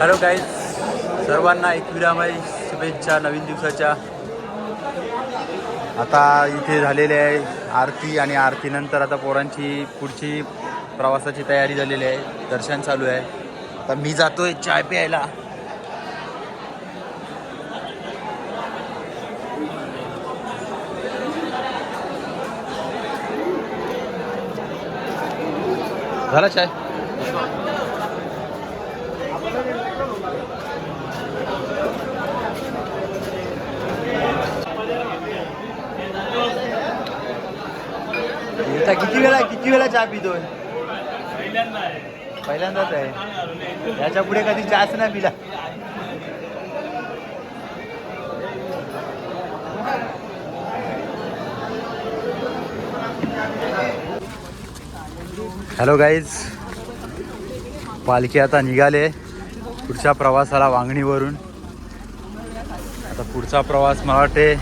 Hello guys सर्वांना एकविरामाई शुभेच्छा नवीन दिवसाच्या. आता इथे झालेले आहे आरती आणि आरतीनंतर आता पोरांची पुढची प्रवासाची तयारी झालेली आहे. दर्शन चालू आहे. आता मी जातोय चाय प्यायला. झाला चाय? आता किती वेळा किती वेळा चहा पितोय? पहिल्यांदाच आहे. याच्यापुढे कधी चहाच नाही पिला. हॅलो गाईज पालखी आता निघाले. पुढच्या प्रवासाला वांगणीवरून. आता पुढचा प्रवास मला वाटते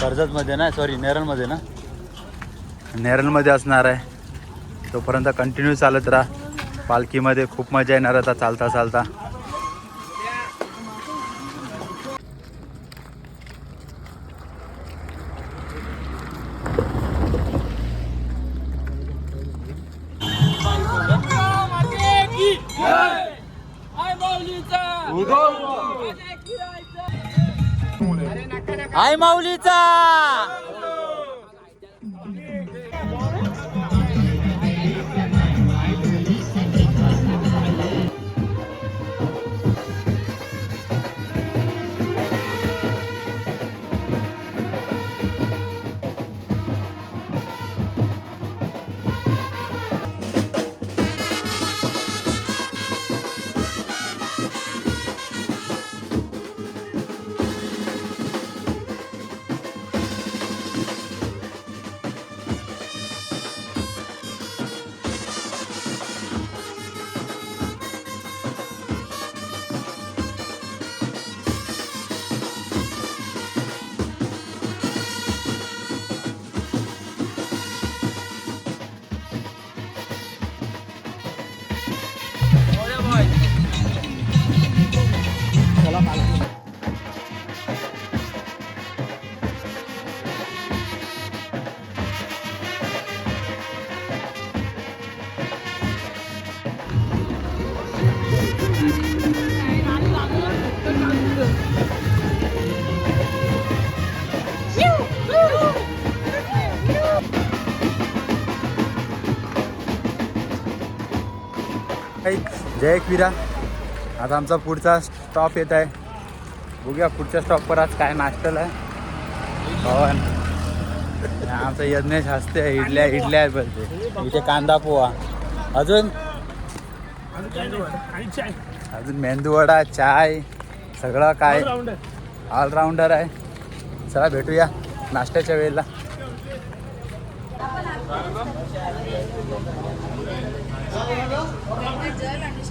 कर्जतमध्ये ना सॉरी नेरळमध्ये ना. नेरलमध्ये असणार आहे. तोपर्यंत कंटिन्यू चालत राहा. पालखीमध्ये खूप मजा येणार आता चालता चालता. आई माऊलीचा! जय एकविरा. आता आमचा पुढचा स्टॉप येत आहे. बघूया पुढच्या स्टॉपवर आज काय नाश्त्याला आहे. पवन. आमचा यज्ञेश हसते इडल्या इडल्या आहे बोलते इथे कांदा पोहा. अजून? अजून मेंदूवडा चाय सगळं काय? ऑलराऊंडर आहे. चला भेटूया नाश्त्याच्या वेळेला.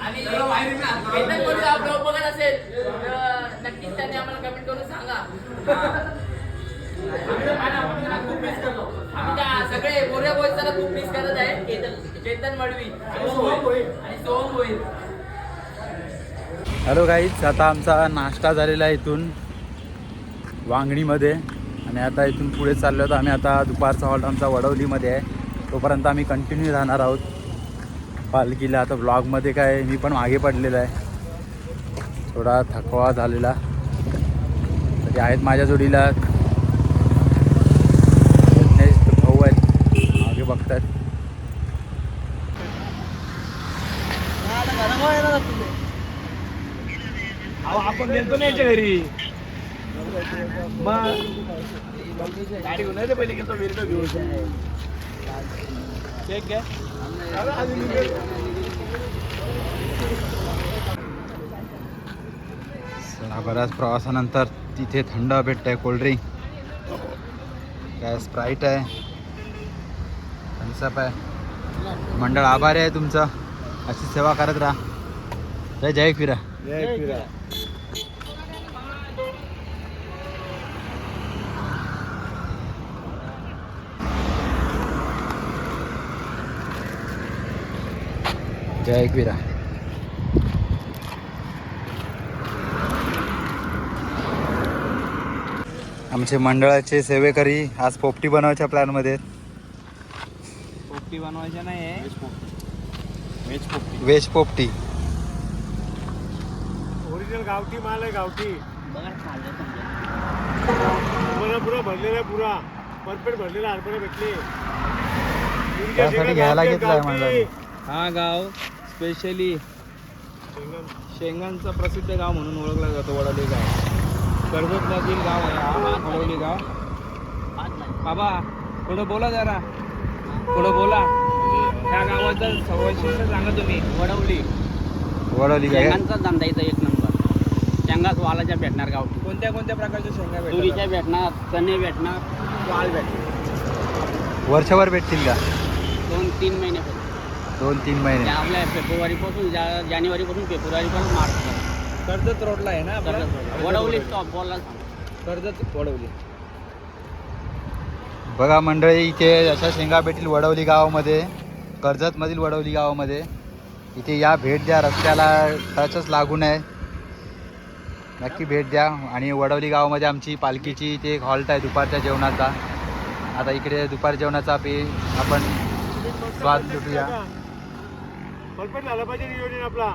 आणि वेतन कोणी हा ब्लॉग बघत असेल तर नक्कीच त्यांनी आम्हाला कमेंट करून सांगा आणि आपण त्याला खूप मिस करतो आम्ही त्या सगळे खूप मिस करत आहे चेतन मडवी आणि सोहम होईल हॅलो गाईज आता आमचा नाश्ता झालेला आहे इथून वांगणीमध्ये. आणि आता इथून पुढे चाललो तर आम्ही आता दुपारचा हॉल्ट आमचा वडवलीमध्ये आहे. तोपर्यंत आम्ही कंटिन्यू राहणार आहोत. पालखीला आता ब्लॉगमध्ये काय मी पण मागे पडलेला आहे. थोडा थकवा झालेला. तरी आहेत माझ्या जोडीला. भाऊ आहेत. मागे बघतायत आपण गेलतो ना याच्या घरी. गाडी घेऊन पहिले गेलतो घेऊन. बऱ्याच प्रवासानंतर तिथे थंड भेटत आहे कोल्ड्रिंक काय स्प्राईट आहे. थम्सअप आहे. मंडळ आभारी आहे तुमचं. अशी सेवा करत राहा. जय जय फिरा जय फिरा जय फिरा आमचे मंडळाचे सेवेकरी आज पोपटी बनवायच्या प्लॅनमध्ये आहेत. पोपटी बनवायच्या नाही आहे. व्हेज पोपटी. ओरिजिनल गावठी माल आहे गावठी. पुरा भरलेला आहे पुरा. परफेक्ट भरलेला हरभरा भेटले. त्यासाठी घ्यायला घेतलाय मंडळाने हा गाव स्पेशली शेंगांचा प्रसिद्ध गाव म्हणून ओळखला जातो वडवली गाव. कर्जतमधील गाव आहे हा वडवली गाव. बाबा थोडं बोला जरा. थोडं बोला. त्या गावाचं सवयशिष्ट सांगा तुम्ही. वडवली. वडवली शेंगांचा धंदा इथं एक नंबर. शेंगाच वालाच्या भेटणार गावठी. कोणत्या कोणत्या प्रकारच्या शेंगा तुरीच्या भेटतात भेटणार चणे भेटणार वाल भेटणार. वर्षभर भेटतील का? दोन तीन महिने. दोन तीन महिने. आपल्या फेब्रुवारीपासून जा- जानेवारीपासून फेब्रुवारीपर्यंत मार्च. कर्जत रोडला आहे ना आपला? वडवली स्टॉप बोलला कर्जत वडवली. बघा मंडळी इथे अशा शेंगा भेटतील वडवली गावामध्ये कर्जतमधील वडवली गावामध्ये. इथे या भेट द्या रस्त्याला टचच लागून आहे नक्की भेट द्या. आणि वडवली गावामध्ये आमची पालखीची इथे एक हॉल्ट आहे दुपारच्या जेवणाचा. आता इकडे दुपार जेवणाचा पे आपण स्वाद लुटूया. परफेक्ट झाला पाहिजे नियोजन आपला.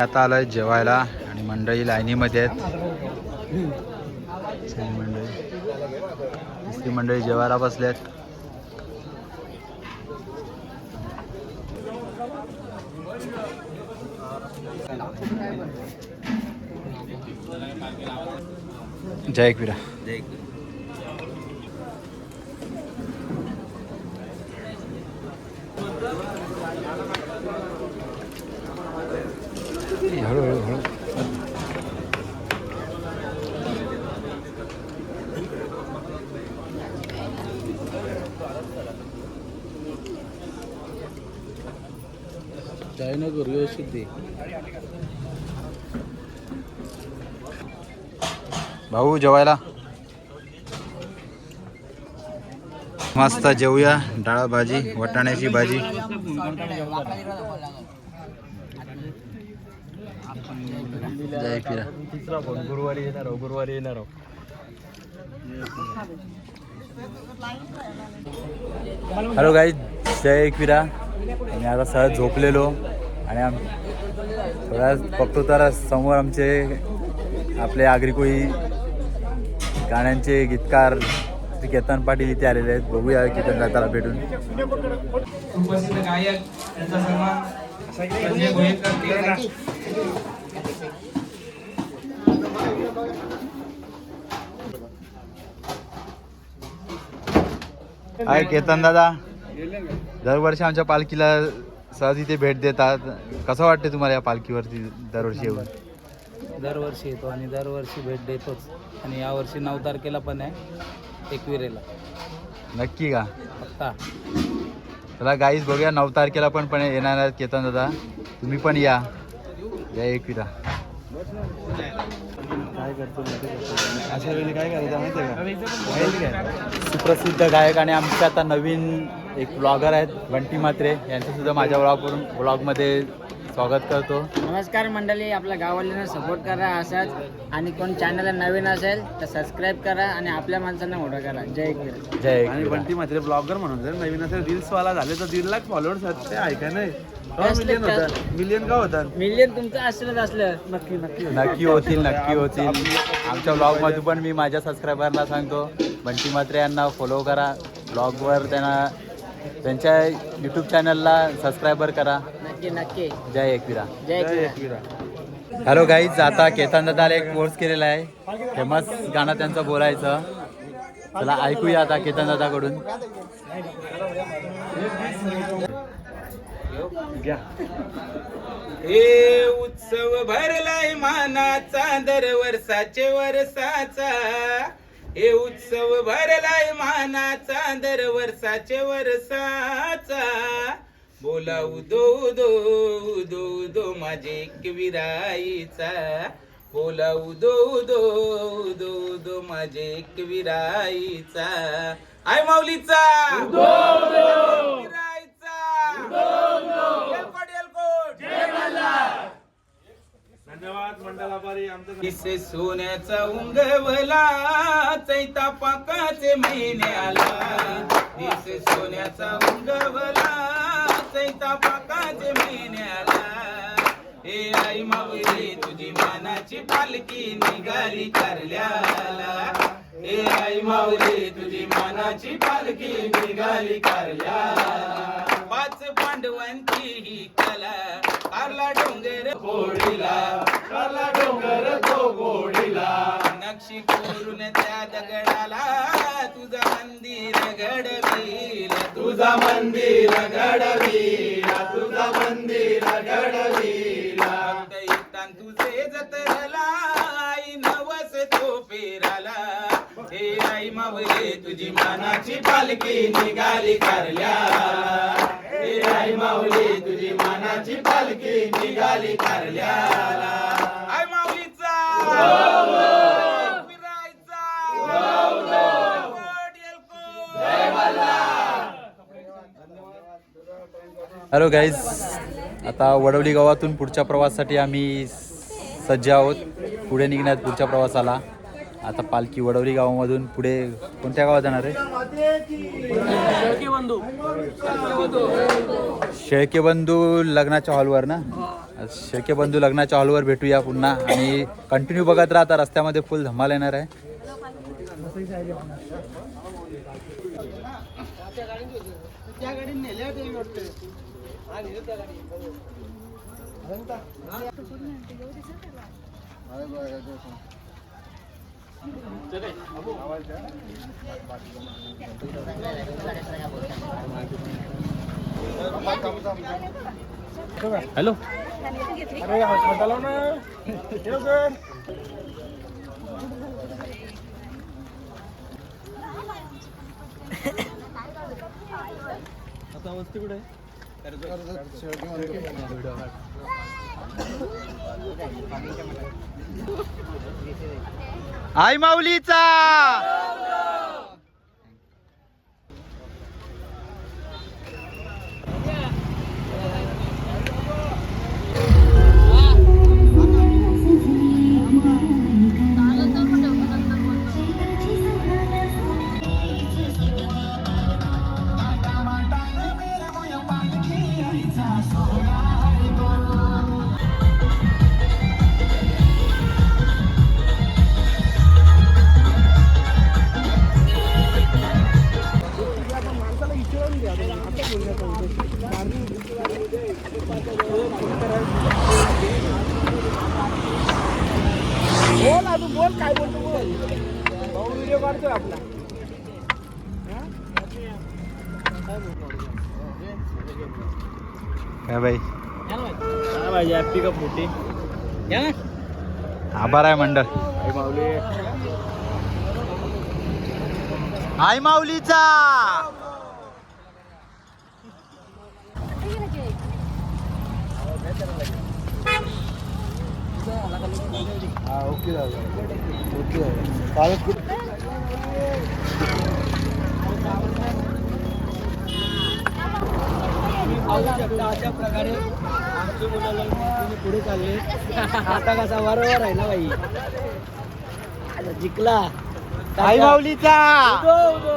आता आलोय जेवायला आणि मंडळी लाईनीमध्ये आहेत. मंडळी. दुसरी मंडळी जेवायला बसल्यात. जय एकविरा. हळूहळू चायना व्यवस्थित दे भाऊ जेवायला? मस्त जेवूया डाळ भाजी वाटाण्याची भाजी. जय पिरा तिसरा फोन गुरुवारी येणार आहो गुरुवारी येणार आहो हॅलो गाई जय एकविरा आणि आता सहज झोपलेलो. आणि आम थोड्या बघतो तर समोर आमचे आपले आगरी गाण्यांचे गीतकार श्री केतन पाटील इथे आलेले आहेत. बघूया केतन दादाला भेटून. सुप्रसिद्ध गायक त्यांचा सन्मान संजय गोयेकर केला. हाय केतन दादा. दरवर्षी आमच्या पालखीला सहज इथे भेट देतात. कसं वाटते तुम्हाला या पालखीवरती दरवर्षी येऊन? दरवर्षी येतो आणि दरवर्षी भेट देतोच. आणि यावर्षी नऊ तारखेला पण आहे एकविरेला नक्की का? आत्ता चला गाईस बघूया नऊ तारखेला पण पण येणार आहेत केतन दादा. तुम्ही पण या. या एकविरा काय करतो अशा वेळी काय करायचं माहिती आहे का? सुप्रसिद्ध गायक आणि आमचे आता नवीन एक ब्लॉगर आहेत बंटी मात्रे यांचं सुद्धा माझ्या ब्लॉगवरून ब्लॉगमध्ये स्वागत करतो. नमस्कार मंडळी आपल्या गावाल्यांना सपोर्ट करा असाच. आणि कोण चॅनल नवीन असेल तर सबस्क्राईब करा आणि आपल्या माणसांना मोठं करा. जय किरण जय आणि एकविरा. बंटी मात्र ब्लॉगर म्हणून जर नवीन असेल रील्स वाला झाले तर दीड लाख फॉलोअर्स आहेत. ते ऐका नाही? मिलियन का? होतात. मिलियन का होतात? मिलियन तुमचं असलंच असलं. नक्की नक्की. नक्की होतील नक्की होतील. आमच्या ब्लॉगमध्ये पण मी माझ्या सबस्क्रायबरला सांगतो. बंटी मात्रे यांना फॉलो करा. ब्लॉगवर त्यांना त्यांच्या यूट्यूब चॅनलला सबस्क्रायबर करा. नक्की नक्की. जय एकविरा. जय एकविरा. हॅलो गाईज आता केतन दादाला एक कोर्स केलेला आहे. फेमस गाणं त्यांचं बोलायचं. चला ऐकूया आता केतन दादाकडून. हे उत्सव भरलाय मानाचा दर वर्षाचे वर्षाचा. हे उत्सव भरलाय मानाचा दर वर्षाचे वर्षाचा. बोला उदो उदो उदो उदो माझे एक विराईचा. बोला उदो उदो उदो उदो माझे एक विराईचा. आय माऊलीचा. एलकोट धन्यवाद मंडळ आमचं सोन्याचा उंगवला चैता पाकाचे महिन्याला इसे सोन्याचा उंगवला चैता पाकाचे महिन्याला हे आई माऊली तुझी मानाची पालखी निघाली करल्याला. हे आई मावली तुझी मानाची पालखी निघाली कारल्याला पाच पांडवांची ही कला कारला डोंगर गोडीला कारला डोंगर तो गोडीला नक्षी कोरून त्या दगडाला तुझा मंदिर घडवीला. तुझा मंदिर घडवीला तुझा मंदिर घडवीला. तुझे जतरला आई नवस तो पेराला हे आई मावळे तुझी मानाची पालखी निघाली कारल्या. हे आई मावळे तुझी मानाची पालखी निघाली कारल्या. आई माऊलीचा हॅलो गाईज आता वडवली गावातून पुढच्या प्रवासासाठी आम्ही सज्ज आहोत. पुढे निघण्यात पुढच्या प्रवासाला. आता पालखी वडवली गावामधून पुढे कोणत्या गावात जाणार आहे? शेळकेबंधू. लग्नाच्या हॉलवर ना? शेळकेबंधू लग्नाच्या हॉलवर भेटूया पुन्हा. आणि कंटिन्यू बघत राहता रस्त्यामध्ये फुल धमाल येणार आहे. हॅलो. अरे हॉस्पिटल ना आता वस्ती कुठे आई माऊलीचा! बरं आहे मंडळ. आई माऊलीचा. अशा प्रकारे आमची मुलं तुम्ही पुढे चालले. आता कसा बरोबर आहे ना बाई? आता जिंकला. आई माऊलीचा. उदो, उदो.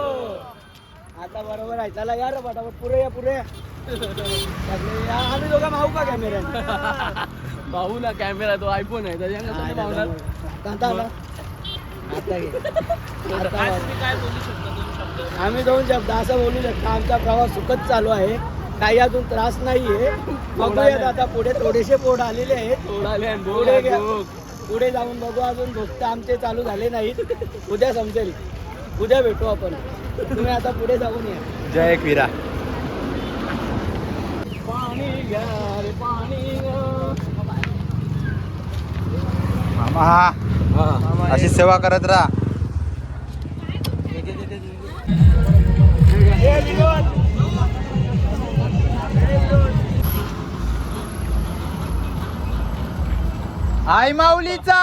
आता बरोबर आहे. चला या रे फटाफट पुरे या पुरे या. आम्ही दोघं भाऊ का कॅमेऱ्यात भाऊ ना कॅमेरा तो आयफोन आहे. त्याच्यानं भावणार कांता आला. आता घे. आता आज बघ. तुम्ही काय बोलू शकता? दोन शब्द. आम्ही दोन शब्द असं बोलू शकतो. आमचा प्रवास सुखद चालू आहे. काही अजून त्रास नाहीये. बघूयात आता पुढे थोडेसे पोट आलेले आहेत. पुढे घ्या. पुढे जाऊन बघू अजून भोगते आमचे चालू झाले नाहीत. उद्या समजेल. उद्या भेटू आपण. तुम्ही आता पुढे जाऊन या. जय एकविरा पाणी घ्या रे पाणी मामा. अशी सेवा करत राहा. आई माऊलीचा!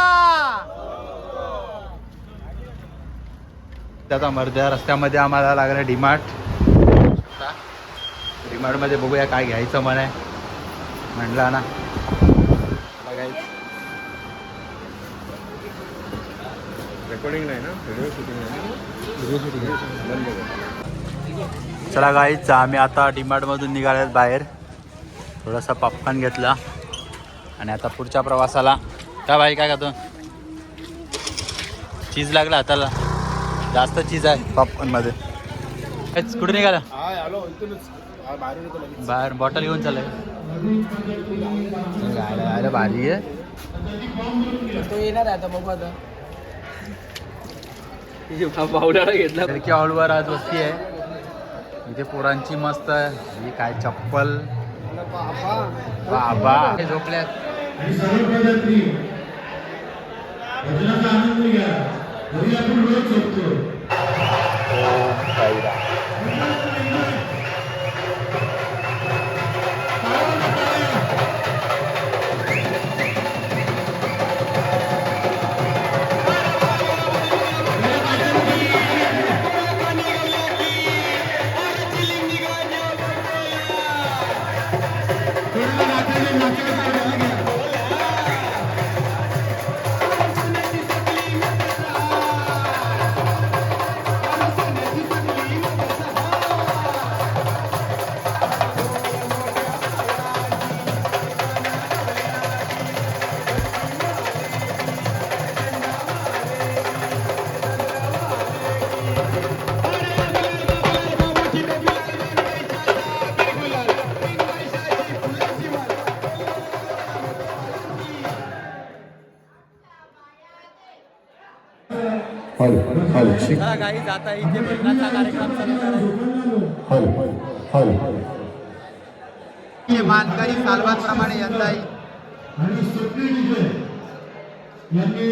त्याचा मर्द्या रस्त्यामध्ये आम्हाला लागला डीमार्ट. डीमार्टमध्ये बघूया काय घ्यायचं मन आहे म्हणला ना? रेकॉर्डिंग नाही ना? व्हिडिओ शूटिंग चला गाईच आम्ही आता डीमार्ट मधून निघालेत बाहेर. थोडासा पॉपकॉर्न घेतला. आणि आता पुढच्या प्रवासाला काय बाई काय खातो चीज लागला हाताला. जास्त चीज आहे. पॉपकॉर्नमध्ये कुठे निघाला? बाहेर बॉटल घेऊन चालय अरे भारी आहे. तो येणार आता बघू आता. पावडाळा घेतला. खिडकी हॉलवर आज वस्ती आहे. इथे पोरांची मस्त आहे. ही काय चप्पल? बाबा. हे झोपल्यात ओम साईराम. चला गाईज आता इथे भजनाचा कार्यक्रम चालू आहे हे मानकरी सालवादप्रमाणे यंदाही आणि सुप्री विजय यांनी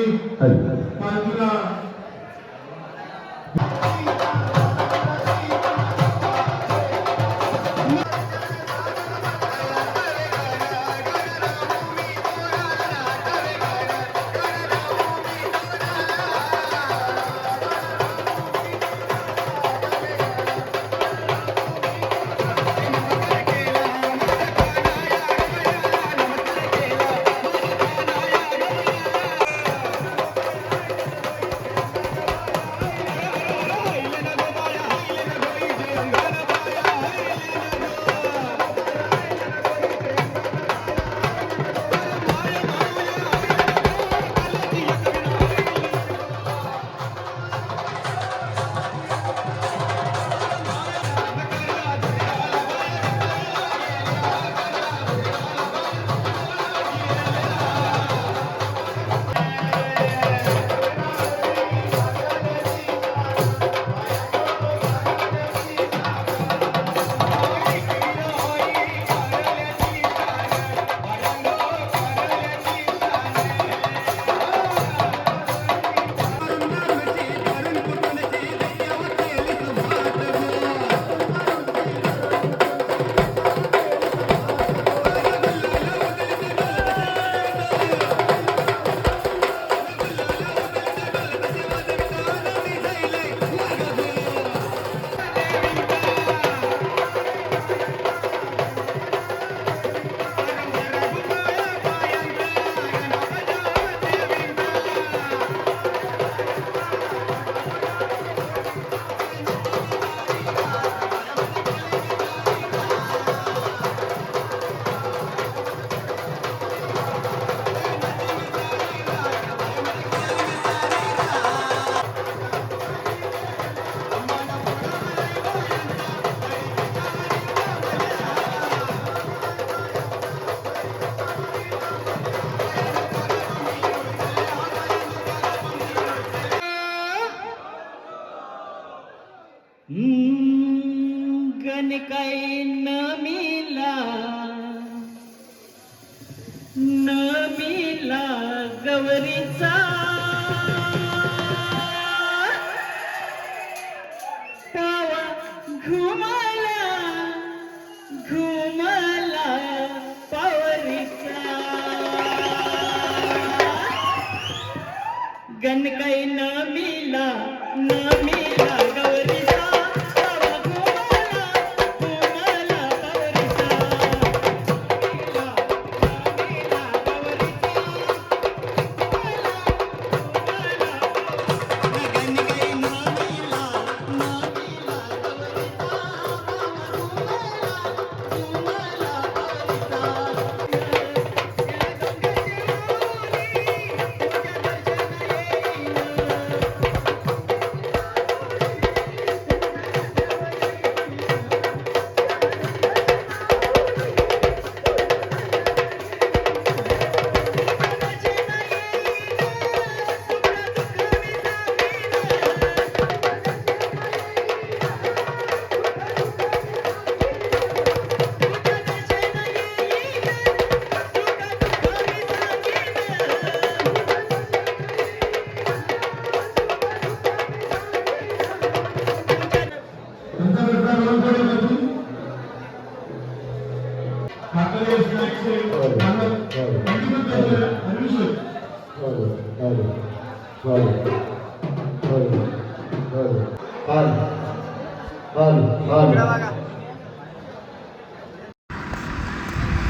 गवरीचा.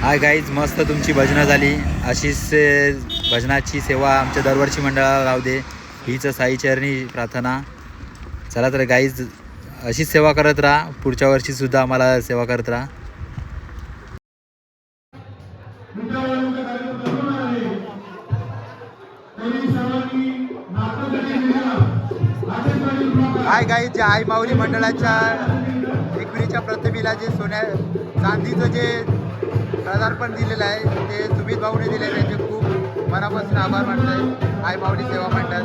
हाय गाईज मस्त तुमची भजनं झाली. अशीच भजनाची सेवा आमच्या दरवर्षी मंडळाला राहू दे. हीच साईचरणी प्रार्थना. चला तर गाईज अशीच सेवा करत राहा. पुढच्या वर्षीसुद्धा आम्हाला सेवा करत राहा. हाय गाईज ज्या आई माऊली मंडळाच्या एकविरीच्या प्रतिमेला जे सोन्या चांदीचं जे पदार्पण दिलेलं आहे. ते सुमित भाऊने दिलेलं आहे. ते खूप मनापासून आभार मानतोय. आई माऊली सेवा मंडळ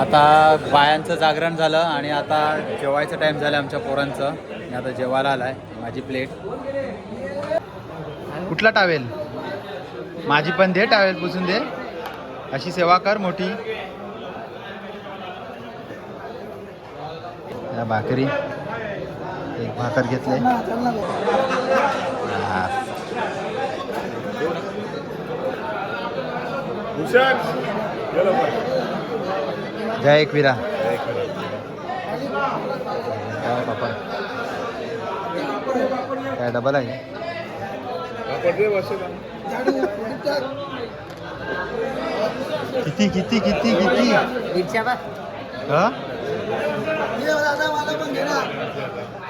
आता बायांचं जागरण झालं आणि आता जेवायचं टाईम झालं आमच्या पोरांचं. मी आता जेवायला आलाय. माझी प्लेट कुठला टावेल माझी पण दे टावेल पुसून दे. अशी सेवा कर मोठी. या भाकरी एक भाकर घेतले. जय एकविरा. काय पापड? काय डबल आहे? किती किती किती किती? हा?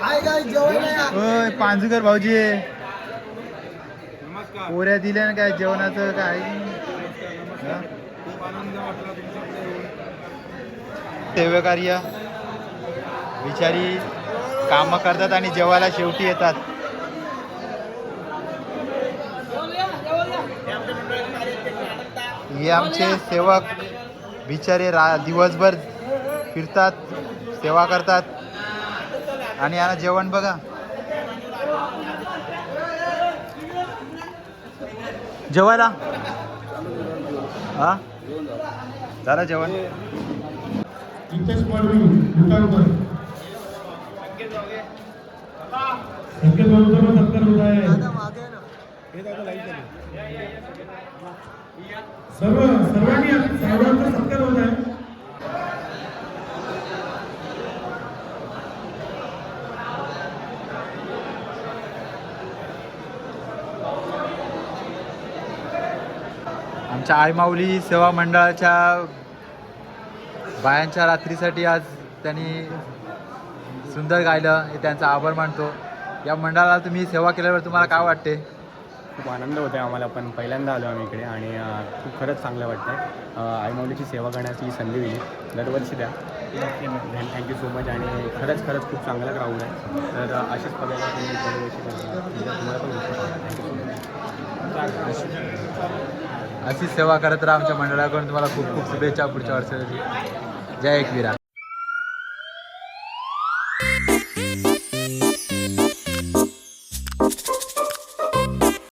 होय पांजकर भाऊजी पोऱ्या दिल्या ना काय जेवणाचं काय? हा? सेवा कार्य बिचारी कामं करतात आणि जेवायला शेवटी येतात. हे आमचे सेवक बिचारे रा दिवसभर फिरतात सेवा करतात. आणि याला जेवण बघा. जेवायला? हा? झालं जेवण? सर्व सर्वांनी सर्वांचा सत्कार होत आहे. आमच्या आईमाऊली सेवा मंडळाच्या बायांच्या रात्रीसाठी आज त्यांनी सुंदर गायलं हे त्यांचा आभार मानतो. या मंडळाला तुम्ही सेवा केल्यावर तुम्हाला काय वाटते? खूप आनंद होतो आहे आम्हाला पण. पहिल्यांदा आलो आम्ही इकडे आणि खूप खरंच चांगलं वाटतं आहे आईमाऊलीची सेवा करण्याची ही संधी दिली. दरवर्षी द्या. थँक्यू सो मच आणि खरंच खरंच खूप चांगला ग्राउंड आहे. तर अशीच बघायला तुम्ही दरवर्षी तुम्हाला पण अशी अशीच सेवा करत राहा आमच्या मंडळाकडून. तुम्हाला खूप खूप शुभेच्छा पुढच्या वर्षासाठी. जय एकवीरा.